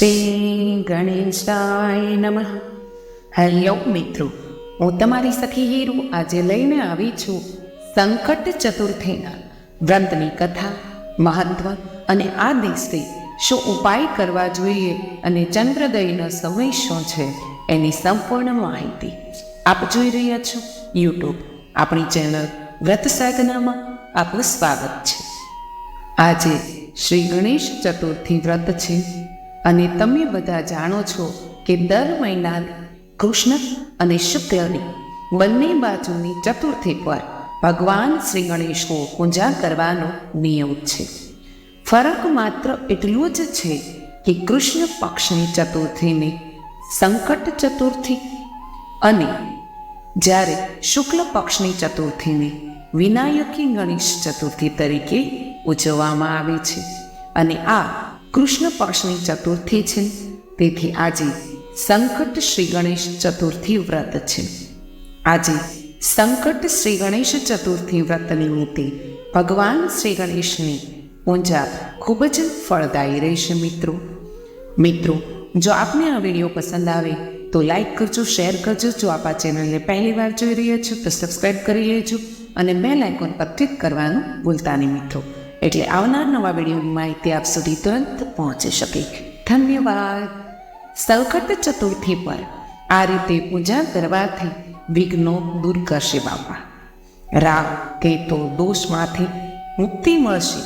શ્રી ગણેશાય નમઃ. હેલો મિત્રો, હું તમારી સખી હીરુ આજે લઈને આવી છું સંકટ ચતુર્થીના વ્રતની કથા, મહત્વ અને આ દિવસે શું ઉપાય કરવા જોઈએ અને ચંદ્રદયનો સમય શું છે એની સંપૂર્ણ માહિતી આપ જોઈ રહ્યા છો યુટ્યુબ. આપણી ચેનલ વ્રત સાધનામાં આપનું સ્વાગત છે. આજે શ્રી ગણેશ ચતુર્થી વ્રત છે. અને તમે બધા જાણો છો કે દર મહિના કૃષ્ણ અને શુક્લની બંને બાજુની ચતુર્થી પર ભગવાન શ્રી ગણેશની પૂજા કરવાનો નિયમ છે. ફરક માત્ર એટલું જ છે કે કૃષ્ણ પક્ષની ચતુર્થીને સંકટ ચતુર્થી અને જ્યારે શુક્લ પક્ષની ચતુર્થીને વિનાયકી ગણેશ ચતુર્થી તરીકે ઉજવવામાં આવે છે. અને આ કૃષ્ણ પક્ષની ચતુર્થી છે. તેથી આજે સંકટ શ્રી ગણેશ ચતુર્થી વ્રત છે. આજે સંકટ શ્રી ગણેશ ચતુર્થી વ્રત નિમિત્તે ભગવાન શ્રી ગણેશની પૂજા ખૂબ જ ફળદાયી રહેશે મિત્રો. મિત્રો, જો આપને આ વીડિયો પસંદ આવે, તો લાઈક કરજો, શેર કરજો. જો આપ આ ચેનલને પહેલી વાર જોઈ રહ્યા છો, તો સબસ્ક્રાઈબ કરી લેજો અને બેલ આઇકોન પર ક્લિક કરવાનું ભૂલતા નહીં મિત્રો. એટલે આવનાર નવા વિડીયોની માહિતી આપ સુધી તુરંત પહોંચી શકે. ધન્યવાદ. સંકટ ચતુર્થી પર આ રીતે પૂજા કરવાથી વિઘ્નો દૂર કરશે બાપા. રાગ, કેતો, દોષમાંથી મુક્તિ મળશે.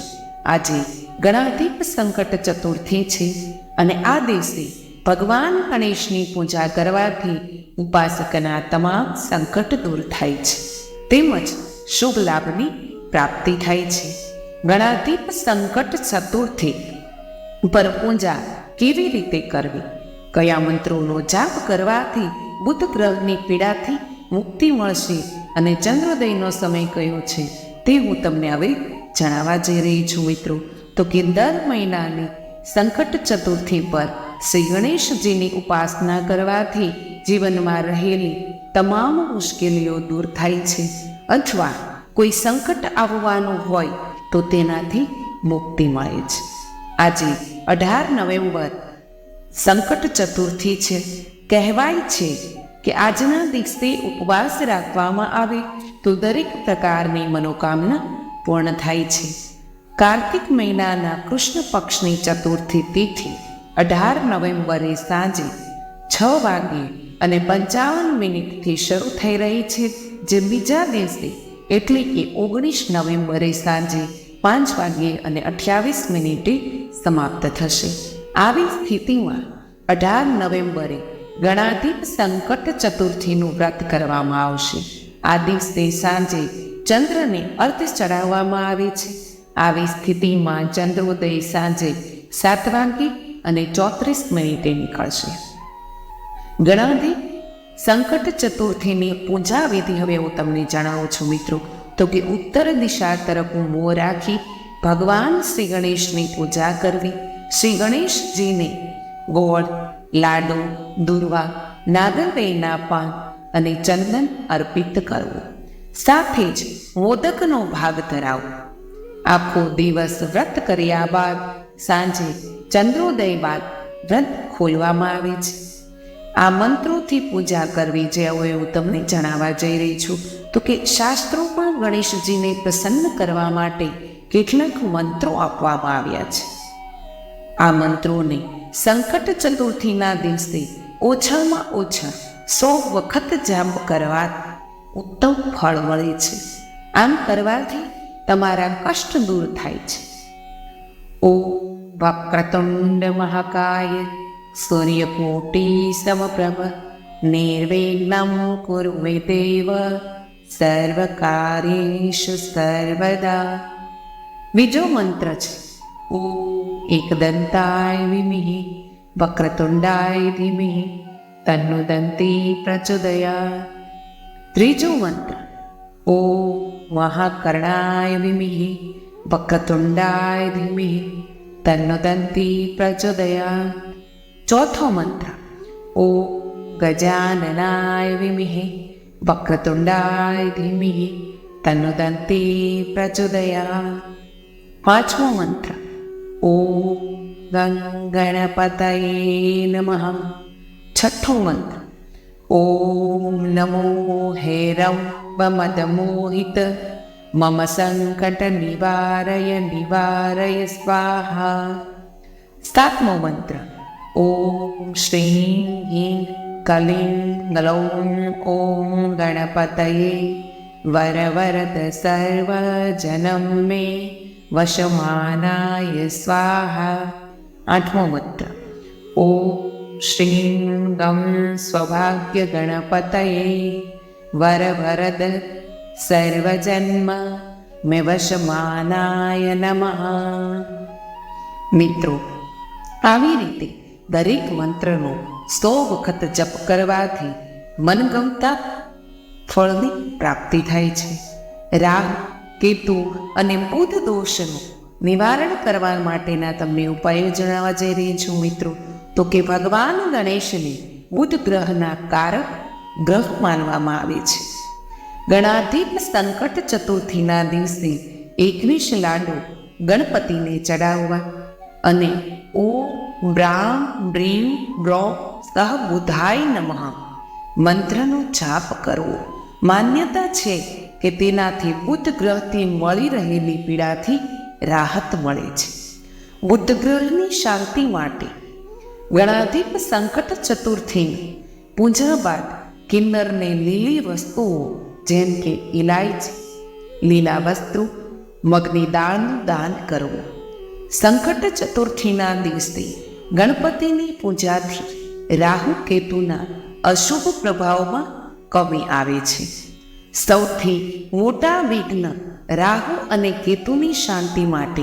આજે ગણાધિક સંકટ ચતુર્થી છે અને આ દિવસે ભગવાન ગણેશની પૂજા કરવાથી ઉપાસકના તમામ સંકટ દૂર થાય છે. તેમજ શુભ લાભની પ્રાપ્તિ થાય છે. ગણાધિપ સંકટ ચતુર્થી. પર પૂજા કેવી રીતે કરવી? કયા મંત્રોનો જાપ કરવાથી બુધ ગ્રહની પીડાથી મુક્તિ મળશે અને ચંદ્રોદયનો સમય કયો છે તે હું તમને હવે જણાવવા જઈ રહી છું મિત્રો. તો કે દર મહિનાની સંકટ ચતુર્થી પર શ્રી ગણેશજીની ઉપાસના કરવાથી જીવનમાં રહેલી તમામ મુશ્કેલીઓ દૂર થાય છે. અથવા કોઈ સંકટ આવવાનું હોય તો તેનાથી મુક્તિ મળે છે. આજે અઢાર નવેમ્બર સંકટ ચતુર્થી છે. કહેવાય છે કે આજના દિવસે ઉપવાસ રાખવામાં આવે તો દરેક પ્રકારની મનોકામના પૂર્ણ થાય છે. કાર્તિક મહિનાના કૃષ્ણ પક્ષની ચતુર્થી તિથિ અઢાર નવેમ્બરે સાંજે છ વાગ્યે અને પંચાવન મિનિટથી શરૂ થઈ રહી છે. જે બીજા દિવસે, એટલે કે ઓગણીસ નવેમ્બરે સાંજે પાંચ વાગ્યે અને અઠ્યાવીસ મિનિટે સમાપ્ત થશે. આવી સ્થિતિમાં અઢાર નવેમ્બરે ગણાધિપ સંકટ ચતુર્થીનું વ્રત કરવામાં આવશે. આ દિવસે સાંજે ચંદ્રને અર્થ ચડાવવામાં આવે છે. આવી સ્થિતિમાં ચંદ્રોદય સાંજે સાત વાગે અને ચોત્રીસ મિનિટે નીકળશે. ગણાધિપ સંકટ ચતુર્થીની પૂજા વિધિ હવે હું તમને જણાવું છું મિત્રો. તો કે ઉત્તર દિશા તરફ મોં રાખી ભગવાન શ્રી ગણેશની પૂજા કરવી. શ્રી ગણેશજીને ગોળ, લાડુ, દુર્વા નાગરવેના પાન અને ચંદન અર્પિત કરવું. સાથે જ મોદકનો ભાગ ધરાવવો આખો દિવસ વ્રત કર્યા બાદ સાંજે ચંદ્રોદય બાદ વ્રત ખોલવામાં આવે છે. આ મંત્રોથી પૂજા કરવી જે હવે હું તમને જણાવવા જઈ રહી છું. તો કે શાસ્ત્રો પણ ગણેશજીને પ્રસન્ન કરવા માટે કેટલાક મંત્રો આપવામાં આવ્યા છે. આ મંત્રોને સંકટ ચતુર્થીના દિવસે ઓછામાં ઓછા સો વખત જાપ કરવા ઉત્તમ ફળ મળે છે. આમ કરવાથી તમારા કષ્ટ દૂર થાય છે. ઓ વક્રતુંડ મહાકાય સૂર્યકોટી સમપ્રભ, નિર્વિઘ્નમ કુરુ મે દેવ. સર્વકાર્યેષુ સર્વદા. બીજો મંત્ર છે ઓ એકદંતાય વિમિહિ, વક્રતુંડાય ધીમિહિ તન્નો દંતી પ્રચોદયા. ત્રીજો મંત્ર, ઓ મહાકર્ણાય વિમિહિ, વક્રતુંડાય ધીમિહિ તન્નો દંતી પ્રચોદયા. ચોથો મંત્ર, ઓ ગજાનનાય વિમિહિ વક્રતુંડાય ધીમિહિ તન્નો દંતી પ્રચોદયા પાંચમો મંત્ર ઓ ગં ગણપતયે નમઃ છઠ્ઠો મંત્ર ઓમ નમો હૈરવમદમોહિત મમ સંકટ નિવારય નિવારય સ્વાહા સાતમો મંત્ર ઓમ શ્રીં હિં કલિં ગ્લૌં ઓમ ગણપતયે વરવરદ સર્વજનમ મે વશમાનાય સ્વાહા આઠમો મંત્ર ઓમ શ્રીં ગમ સ્વભાગ્ય ગણપતયે વરવરદ સર્વજન્મ મે વશમાનાય નમઃ મિત્રો આવી રીતે દરેક મંત્રનો સો વખત જપ કરવાથી મનગમતા ફળની પ્રાપ્તિ થાય છે. રાહ કેતુ અને બુધ દોષનું નિવારણ કરવા માટેના તમને ઉપાયો જણાવવા જઈ રહી છું મિત્રો. તો કે ભગવાન ગણેશને બુધ ગ્રહના કારક ગ્રહ માનવામાં આવે છે. ગણાધીપ સંકટ ચતુર્થીના દિવસે એકવીસ લાડુ ગણપતિને ચડાવવા અને ઓમ રામ બ્રીમ બ્રો સહ, બુધાય નમઃ. મંત્રનો જાપ કરવો. માન્યતા છે કે તેનાથી બુદ્ધ ગ્રહથી મળી રહેલી પીડાથી રાહત મળે છે. બુદ્ધ ગ્રહની શાંતિ માટે ગણાધિપ સંકટ ચતુર્થી પૂજા બાદ કિન્નરને લીલી વસ્તુઓ જેમ કે ઇલાયચી લીલા વસ્તુ મગની દાળનું દાન કરવું. સંકટ ચતુર્થીના દિવસે ગણપતિની પૂજાથી રાહુ કેતુના અશુભ પ્રભાવમાં કમી આવે છે. સૌથી મોટા વિઘ્ન રાહુ અને કેતુની શાંતિ માટે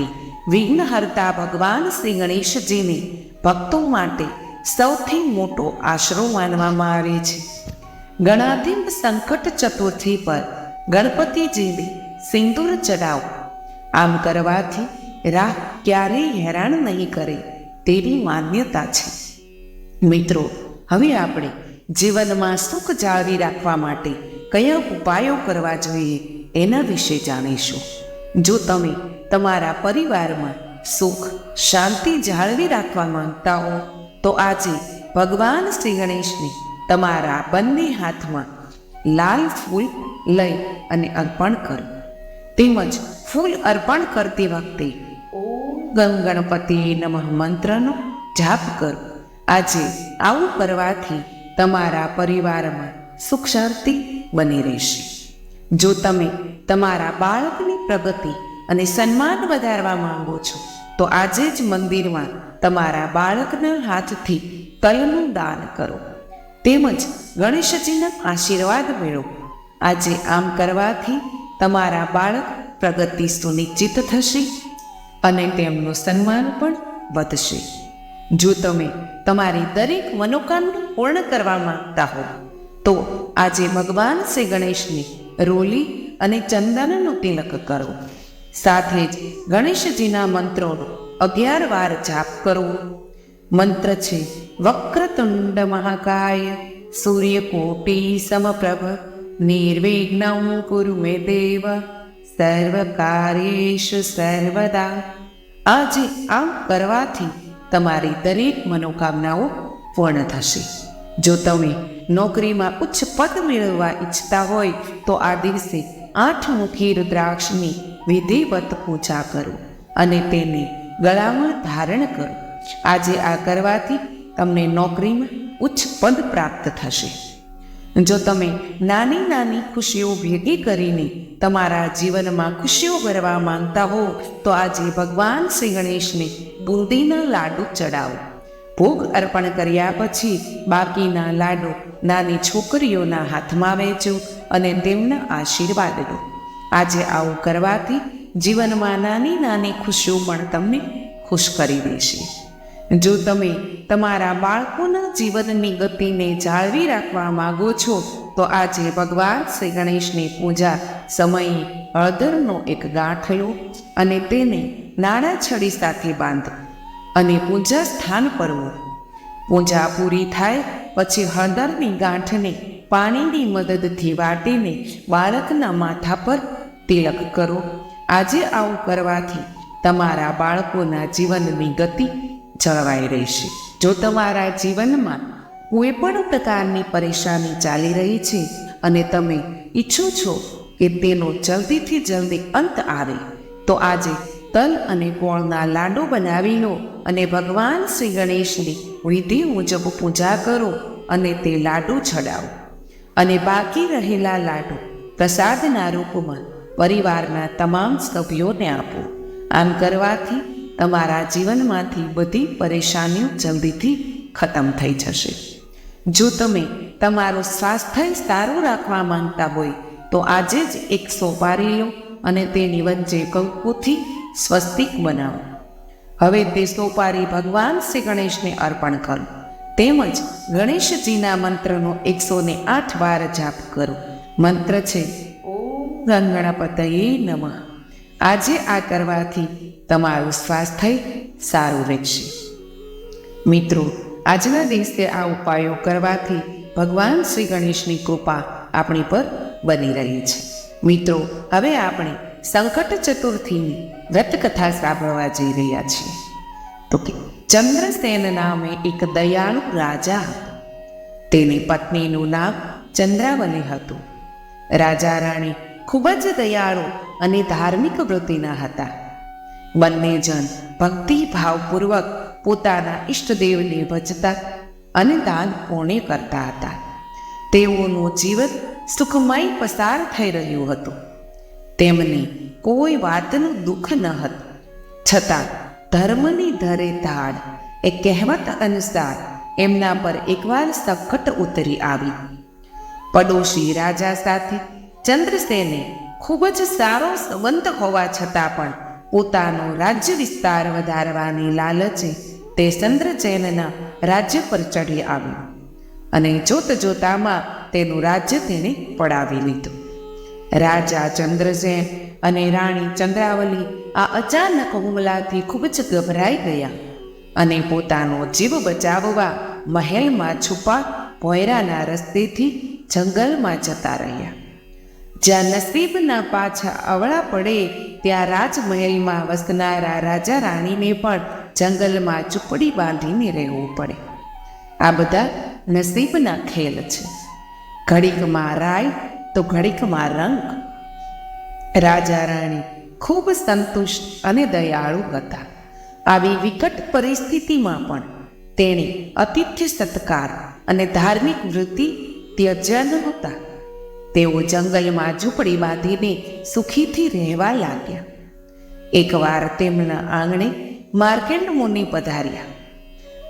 વિઘ્નહર્તા ભગવાન શ્રી ગણેશજીને ભક્તો માટે સૌથી મોટો આશરો માનવામાં આવે છે. ગણાધીમ સંકટ ચતુર્થી પર ગણપતિજીને સિંદૂર ચડાવો આમ કરવાથી રાહ ક્યારેય હેરાન નહીં કરે. તેવી માન્યતા છે. મિત્રો, હવે આપણે જીવનમાં સુખ જાળવી રાખવા માટે કયા ઉપાયો કરવા જોઈએ એના વિશે જાણીશું. જો તમે તમારા પરિવારમાં સુખ, શાંતિ જાળવી રાખવા માંગતા હો, તો આજે ભગવાન શ્રી ગણેશને તમારા બંને હાથમાં લાલ ફૂલ લઈ અને અર્પણ કરો. તેમજ ફૂલ અર્પણ કરતી વખતે ગમ ગણપતિ નમઃ મંત્રનો જાપ કરો. આજે આવું કરવાથી તમારા પરિવારમાં સુખ શાંતિ બની રહેશે. જો તમે તમારા બાળકની પ્રગતિ અને સન્માન વધારવા માંગો છો, તો આજે જ મંદિરમાં તમારા બાળકના હાથથી તલનું દાન કરો. તેમજ ગણેશજીના આશીર્વાદ મેળવો. આજે આમ કરવાથી તમારા બાળક પ્રગતિ સુનિશ્ચિત થશે અને તેમનું સન્માન પણ વધશે. જો તમે તમારી દરેક મનોકામના પૂર્ણ કરવા માંગતા હો, તો આજે ભગવાન શ્રી ગણેશની રોલી અને ચંદનનું તિલક કરો. સાથે જ ગણેશજીના મંત્રોનો અગિયાર વાર જાપ કરવો મંત્ર છે, વક્રતુંડ મહાકાય સૂર્યકોટી સમપ્રભ નિર્વિઘ્ન કુરુ મે દેવ સર્વ કાર્યેશ સર્વદા. આજે આમ કરવાથી તમારી દરેક મનોકામનાઓ પૂર્ણ થશે. જો તમે નોકરીમાં ઉચ્ચ પદ મેળવવા ઈચ્છતા હોય, તો આ દિવસે આઠ મુખી રુદ્રાક્ષની વિધિવત પૂજા કરો અને તેને ગળામાં ધારણ કરો. આજે આ કરવાથી તમને નોકરીમાં ઉચ્ચ પદ પ્રાપ્ત થશે. જો તમે નાની નાની ખુશીઓ ભેગી કરીને તમારા જીવનમાં ખુશીઓ ભરવા માંગતા હો, તો આજે ભગવાન શ્રી ગણેશને બુંદીના લાડુ ચડાવો. ભોગ અર્પણ કર્યા પછી બાકીના લાડુ નાની છોકરીઓના હાથમાં વહેંચો અને તેમના આશીર્વાદ લો. આજે આવું કરવાથી જીવનમાં નાની નાની ખુશીઓ પણ તમને ખુશ કરી દેશે. જો તમે તમારા બાળકોના જીવનની ગતિને જાળવી રાખવા માગો છો, તો આજે ભગવાન શ્રી ગણેશની પૂજા સમયે હળદરનો એક ગાંઠ લો અને તેને નાના છડી સાથે બાંધો અને પૂજા સ્થાન પર પૂજા પૂરી થાય પછી હળદરની ગાંઠને પાણીની મદદથી વાટીને બાળકના માથા પર તિલક કરો. આજે આવું કરવાથી તમારા બાળકોના જીવનની ગતિ જળવાઈ રહેશે. જો તમારા જીવનમાં કોઈ પણ પ્રકારની પરેશાની ચાલી રહી છે અને તમે ઈચ્છો છો કે તેનો જલ્દીથી જલ્દી અંત આવે, તો આજે તલ અને ગોળના લાડુ બનાવી લો અને ભગવાન શ્રી ગણેશની વિધિ મુજબ પૂજા કરો અને તે લાડુ ચડાવો અને બાકી રહેલા લાડુ પ્રસાદના રૂપમાં પરિવારના તમામ સભ્યોને આપો. આમ કરવાથી તમારા જીવનમાંથી બધી પરેશાનીઓ જલ્દીથી ખતમ થઈ જશે. જો તમે તમારું સ્વાસ્થ્ય સારું રાખવા માંગતા હોય, તો આજે જ એક સોપારી લો અને તેની વચ્ચે કંકુથી સ્વસ્તિક બનાવો. હવે તે સોપારી ભગવાન શ્રી ગણેશને અર્પણ કરો. તેમજ ગણેશજીના મંત્રનો એકસો ને આઠ વાર જાપ કરો. મંત્ર છે, ઓમ ગણપતયે નમઃ. આજે આ કરવાથી તમારું સ્વાસ્થ્ય સારું રહેશે. મિત્રો, આજના દિવસે આ ઉપાયો કરવાથી ભગવાન શ્રી ગણેશની કૃપા આપણી પર બની રહી છે. મિત્રો, હવે આપણે સંકટ ચતુર્થીની વ્રતકથા સાંભળવા જઈ રહ્યા છીએ. તો કે ચંદ્રસેન નામે એક દયાળુ રાજા હતો. તેની પત્નીનું નામ ચંદ્રાવલી હતું. રાજા રાણી ખૂબ જ દયાળુ અને ધાર્મિક વૃત્તિના હતા. બંને જણ ભક્તિભાવપૂર્વક પોતાના ઈષ્ટદેવને ભજતા અને દાન પુણ્ય કરતા હતા. તેઓનું જીવન સુખમય પસાર થઈ રહ્યું હતું. તેમને કોઈ વાતનું દુઃખ ન હતું. છતાં ધર્મની ધરે ધાડ એ કહેવત અનુસાર એમના પર એકવાર સંકટ ઉતરી આવી. પડોશી રાજા સાથે ચંદ્રસેને ખૂબ જ સારો સંબંધ હોવા છતાં પણ પોતાનો રાજ્ય વિસ્તાર વધારવાની લાલચે તે ચંદ્રજૈનના રાજ્ય પર ચડી આવ્યો અને જોત જોતામાં તેનું રાજ્ય તેણે પડાવી લીધું. રાજા ચંદ્રસેન અને રાણી ચંદ્રાવલી આ અચાનક હુમલાથી ખૂબ જ ગભરાઈ ગયા અને પોતાનો જીવ બચાવવા મહેલમાં છુપા ભોયરાના રસ્તેથી જંગલમાં જતા રહ્યા. જ્યાં નસીબના પાછા અવળા પડે, ત્યાં રાજમહેલમાં વસનારા રાજા રાણીને પણ જંગલમાં ચૂપડી બાંધીને રહેવું પડે. આ બધા નસીબના ખેલ છે. ઘડીકમાં રાય તો ઘડીકમાં રંગ. રાજા રાણી ખૂબ સંતુષ્ટ અને દયાળુ હતા. આવી વિકટ પરિસ્થિતિમાં પણ તેણે અતિથ્ય સત્કાર અને ધાર્મિક વૃત્તિ ત્યજ્યા નહોતા તેઓ જંગલમાં ઝૂંપડી બાંધીને સુખીથી રહેવા લાગ્યા. એકવાર તેમના આંગણે માર્કેન્ડ મુનિ પધાર્યા.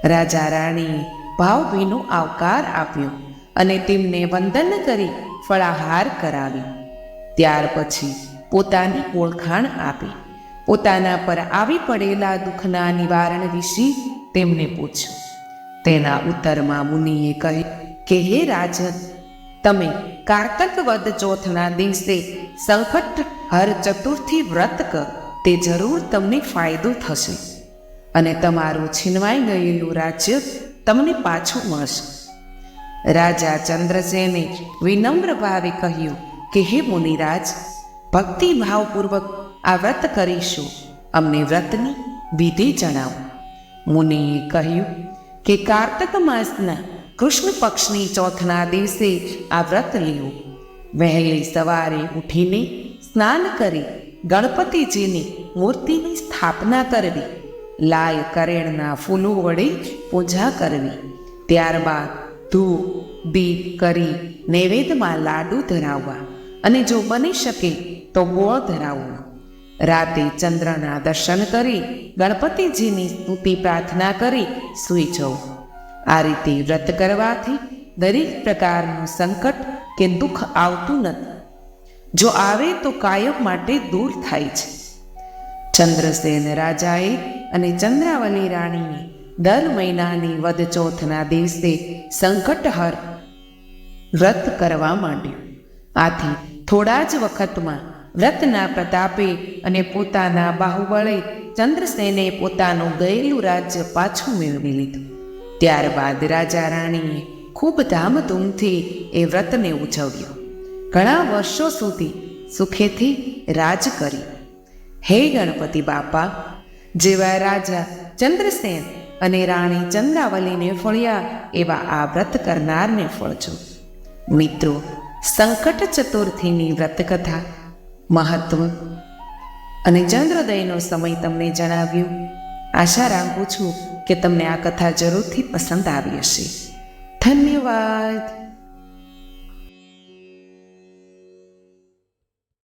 રાજા રાણીએ ભાવભીનો આવકાર આપ્યો અને તેમને વંદન કરી ફળાહાર કરાવ્યો. ત્યાર પછી પોતાની ઓળખાણ આપી. પોતાના પર આવી પડેલા દુઃખના નિવારણ વિશે તેમને પૂછ્યું. તેના ઉત્તરમાં મુનિએ કહ્યું કે, હે રાજન તમે કારતક વદ ચોથના દિવસે સંકટ હર ચતુર્થી વ્રત કર. તે જરૂર તમને ફાયદો થશે. અને તમારું છીનવાઈ ગયેલું રાજ્ય તમને પાછું મળશે. રાજા ચંદ્રસેને વિનમ્ર ભાવે કહ્યું કે, હે મુનિરાજ, ભક્તિભાવપૂર્વક આ વ્રત કરીશું. અમને વ્રતની વિધિ જણાવો. મુનિએ કહ્યું કે, કાર્તક માસના કૃષ્ણ પક્ષની ચોથના દિવસે આ વ્રત લેવું વહેલી સવારે ઉઠીને સ્નાન કરી ગણપતિજીની મૂર્તિની સ્થાપના કરવી. લાલ કરેણના ફૂલો વડે પૂજા કરવી. ત્યારબાદ ધૂપ, દીપ કરી નૈવેદ્યમાં લાડુ ધરાવવા અને જો બની શકે તો ગોળ ધરાવવો. રાતે ચંદ્રના દર્શન કરી ગણપતિજીની સ્તુતિ પ્રાર્થના કરી સૂઈ જવું આ રીતે વ્રત કરવાથી દરેક પ્રકારનું સંકટ કે દુઃખ આવતું નથી. જો આવે તો કાયમ માટે દૂર થાય છે. ચંદ્રસેન રાજાએ અને ચંદ્રાવલી રાણીએ દર મહિનાની વધચોથના દિવસે સંકટહર વ્રત કરવા માંડ્યું. આથી થોડા જ વખતમાં વ્રતના પ્રતાપે અને પોતાના બાહુબળે ચંદ્રસેને પોતાનું ગયેલું રાજ્ય પાછું મેળવી લીધું. ત્યારબાદ રાજા રાણીએ ખૂબ ધામધૂમથી એ વ્રતને ઉજવ્યું. ઘણા વર્ષો સુધી સુખેથી રાજ કર્યું. હે ગણપતિ બાપા, જેવા રાજા ચંદ્રસેન અને રાણી ચંદ્રાવલીને ફળ્યા એવા આ વ્રત કરનારને ફળજો. મિત્રો, સંકટ ચતુર્થીની વ્રતકથા મહત્વ અને ચંદ્રોદયનો સમય તમને જણાવ્યું. આશા રાખું છું કે તમને આ કથા જરૂરથી પસંદ આવી હશે. ધન્યવાદ.